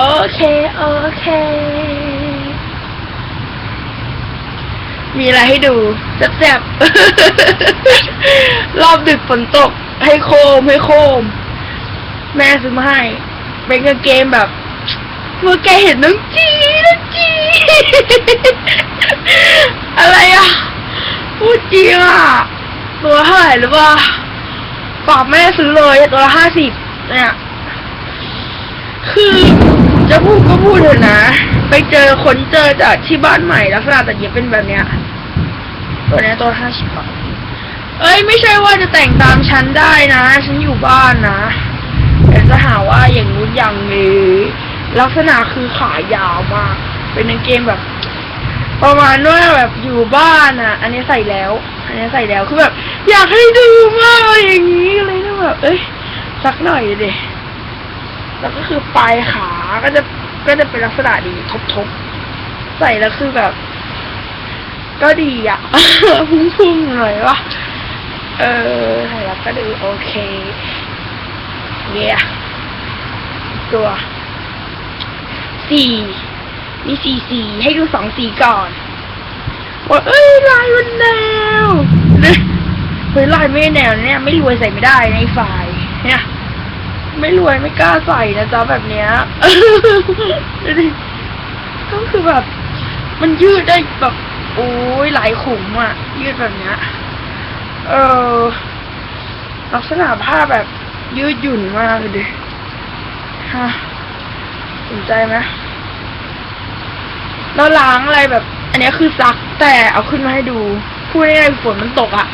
โอเค โอเค มีอะไรให้ดูแซ่บๆ รอบดึกฝนตก ให้โคม ให้โคม แม่ซื้อมาให้ เป็นกางเกงแบบเมื่อแกเห็นน้องจีน้องจี อะไรอะ พูดจริงอะ ตัวเท่าไหร่หรือว่าฝากแม่ซื้อเลยตัวละห้าสิบเนี่ย คือ จะพูดก็พูดเถอะนะ ไปเจอคนเจอจากที่บ้านใหม่ลักษณะแต่เย็บเป็นแบบเนี้ยตัวเนี้ยตัวห้าสิบบาทเอ้ยไม่ใช่ว่าจะแต่งตามฉันได้นะ ฉันอยู่บ้านนะแต่จะหาว่าอย่างนู้นอย่างนี้ลักษณะคือขายาวมาก เป็นกางเกงแบบ ประมาณว่าแบบอยู่บ้านอะ อันนี้ใส่แล้ว อันนี้ใส่แล้วคือแบบ อยากให้ดูมากอย่างนี้เลยนะแบบเอ้ยสักหน่อยเดิ แล้วก็คือปลายขาก็จะก็จะเป็นลักษณะดีทบทบๆ ใส่แล้วคือแบบ ก็ดีอะ พุ่งๆหน่อยวะเออใส่แล้วก็ดูโอเคเนี่ยตัวสี่มีสี่สีให้ดูสองสีก่อนว่าเอ้ยลายมันแนวเนี่ยเฮ้ยลายไม่แนวเนี่ยไม่รวยใส่ไม่ได้ในไฟล์เนี่ย ไม่รวยไม่กล้าใส่นะจ๊ะแบบเนี้ยดูดิก็คือแบบ มันยืดได้แบบโอ้ยหลายขุมอะ ยืดแบบเนี้ย เออลักษณะผ้าแบบยืดหยุ่นมากเลยดิฮะสนใจไหมแล้วล้างอะไรแบบ อันเนี้ยคือซักแต่เอาขึ้นมาให้ดู พูดง่ายๆฝนมันตกอะ